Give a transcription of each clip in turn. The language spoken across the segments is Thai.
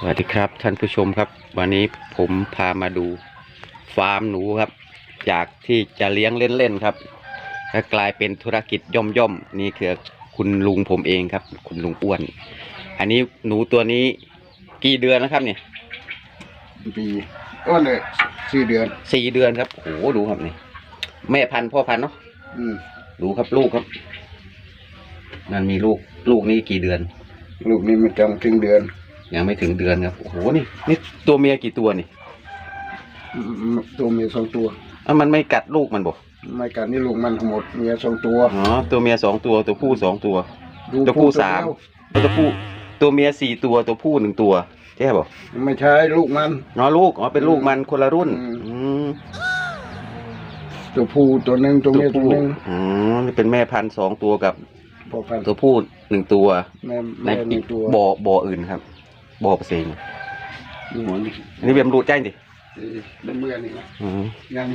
สวัสดีครับท่านผู้ชมครับ วันนี้ผมพามาดูฟาร์มหนูครับ จากที่จะเลี้ยงเล่นๆครับก็กลายเป็นธุรกิจย่อมๆนี่คือคุณลุงผมเองครับ คุณลุงอ้วน อันนี้หนูตัวนี้กี่เดือนแล้วครับเนี่ยปีก็เลยสี่เดือนสี่เดือนครับโอ้โหดูครับนี่แม่พันธุ์พ่อพันธุ์เนาะอืมดูครับลูกครับนั่นมีลูกลูกนี้กี่เดือน ลูกนี้มันจังถึงเดือน ยังไม่ถึงเดือนครับ โอ้โห นี่ นี่ตัวเมียกี่ตัวนี่อืมตัวเมียสองตัวอะมันไม่กัดลูกมันบอกไม่กันนี่ลูกมันทั้งหมดเมียสองตัว อ๋อ ตัวเมียสองตัว ตัวผู้สองตัวลูกตัวผู้สามเดียวตัวผู้ ตัวเมียสี่ตัว ตัวผู้หนึ่งตัวใช่ป่ะไม่ใช่ลูกมันอ๋อลูก อ๋อ เป็นลูกมันคนละรุ่น อืมอืมตัวผู้ตัวหนึ่งตัวตัวเมียตัวผู้หนึ่งอ๋อนี่เป็นแม่พันธุ์สองตัวกับพอพันตัวผู้หนึ่งตัวแม่ในแม่หนึ่งตัวบ่อบ่ออื่นครับ บ่อเปอร์เซ็นต์นี่หมดนี่อันนี้เบียมรูดใจดิเป็นเมื่อนี่นะอืมยัง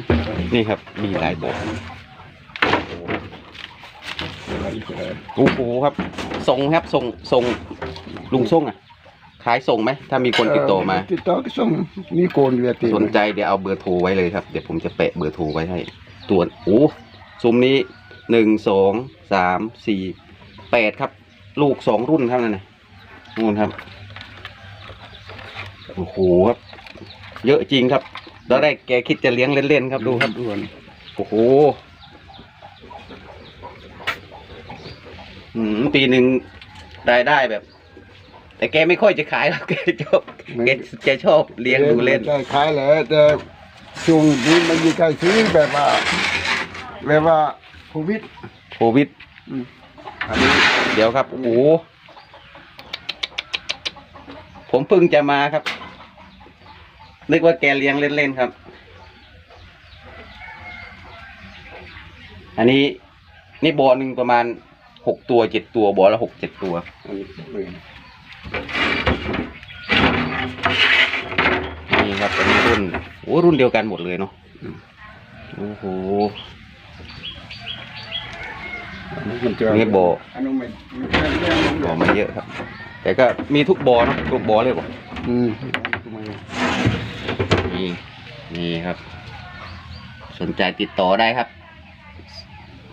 นี่ครับ มีหลายบ่อวันเกิดโอ้โหครับส่งครับส่งส่งลุงส่งอะขายส่งไหม ถ้ามีคนติดต่อมา ติดต่อก็ส่งมีโกนเวียติสนใจเดี๋ยวเอาเบอร์โทรไว้เลยครับ เดี๋ยวผมจะแปะเบอร์โทรไว้ให้ ตัวโอ้ซุ้มนี้หนึ่งสองสามสี่แปดครับ ลูกสองรุ่นครับนั่นนะนู่นครับ โอ้โหครับ เยอะจริงครับตอนแรกแกคิดจะเลี้ยงเล่นๆครับดูครับด่วนโอ้โหอืมปีหนึ่งรายได้แบบ แต่แกไม่ค่อยจะขายหรอกแกชอบแกแกชอบเลี้ยงดูเล่นได้ขายแหละแต่ช่วงนี้มันมีการซื้อแบบว่าแบบว่าโควิดโควิดอืมอันนี้เดี๋ยวครับโอ้โหผมเพิ่งจะมาครับ นึกว่าแกเลี้ยงเล่นๆครับ อันนี้นี่บ่อหนึ่งประมาณหกตัวเจ็ดตัวบ่อละหกเจ็ดตัวอันนี้เป็นนี่ครับเป็นรุ่นโอ้รุ่นเดียวกันหมดเลยเนาะโอ้โหอันนี้มันจะนี่บ่ออันนู้นไม่ไม่ใช่เรื่องบ่อมาเยอะครับ แต่ก็มีทุกบ่อเนาะทุกบ่อเลยบ่อืม นี่นี่ ครับ สนใจติดต่อได้ครับ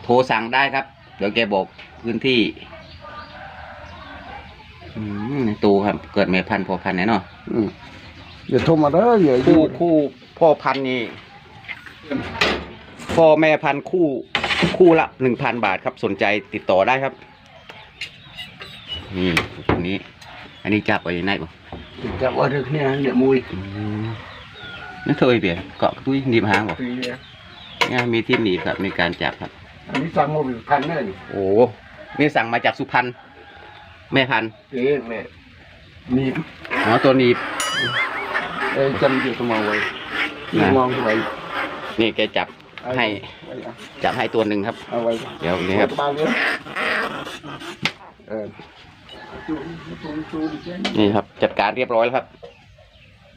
โทรสั่งได้ครับ เดี๋ยวแกบอกพื้นที่อืมตูครับ เกิดแม่พันธุ์พ่อพันธุ์แน่เนอนอืมอย่าโทรมาเด้ออย่าคู่ยู่คู่พ่อพันธุ์นี่พ่อแม่พันธุ์คู่คู่ละหนึ่งพันบาทครับ สนใจติดต่อได้ครับนี่ตัวนี้ อันนี้จับไว้ไหนบ่จับว่าเรื่องนี้เนี่ยมุยอืม นั่นเธอไอ้เบียร์เกาะตุ้ยหนีบหางบ่ปีเนี่ยเนี่ยมีที่หนีบครับในการจับครับ อันนี้สั่งมาเป็นพันแน่นี่โอ้นี่สั่งมาจากสุพรรณแม่พันธุ์เอ๊ะแม่นี่อ๋อตัวหนีบเอ้ยจำอยู่สมองไว้ที่นะ มองไว้นี่แกจับให้เอาไว้จับให้ตัวหนึ่งครับ เอาไว้เดี๋ยวนี่ครับเอาไปเลยเออนี่ครับ จัดการเรียบร้อยแล้วครับ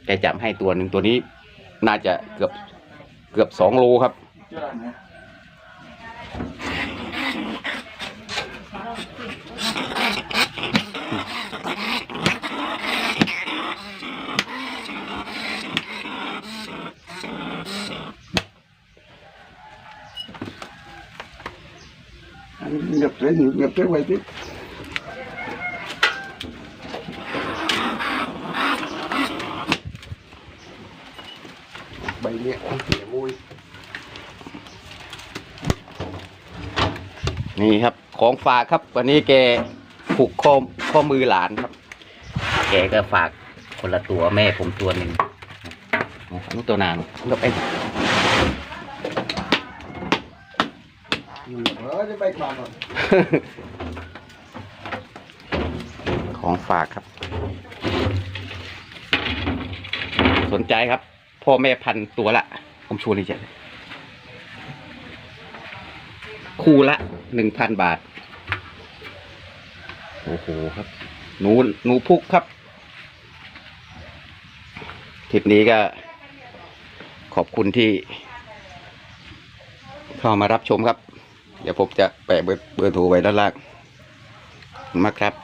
แกจับให้ตัวหนึ่งตัวนี้ น่าจะเกือบเกือบสองโลครับ nhập thế nhập thế quay tiếp 3នាក់គ្នាមួយนี่ครับ ของฝากครับ วันนี้แกผูกข้อข้อมือหลานครับ แกก็ฝากคนละตัวแม่ผมตัวหนึ่งลูกตัวนานลูกเป็นของฝากครับ สนใจครับ พ่อแม่พันตัวละ ผมชวนเลยจ้ะคู่ละหนึ่งพันบาท โอ้โหครับ หนูหนูพุกครับทริปนี้ก็ขอบคุณที่ เข้ามารับชมครับ เดี๋ยวผมจะแปะเบอร์เบอร์โทรไว้ด้านล่างมาครับ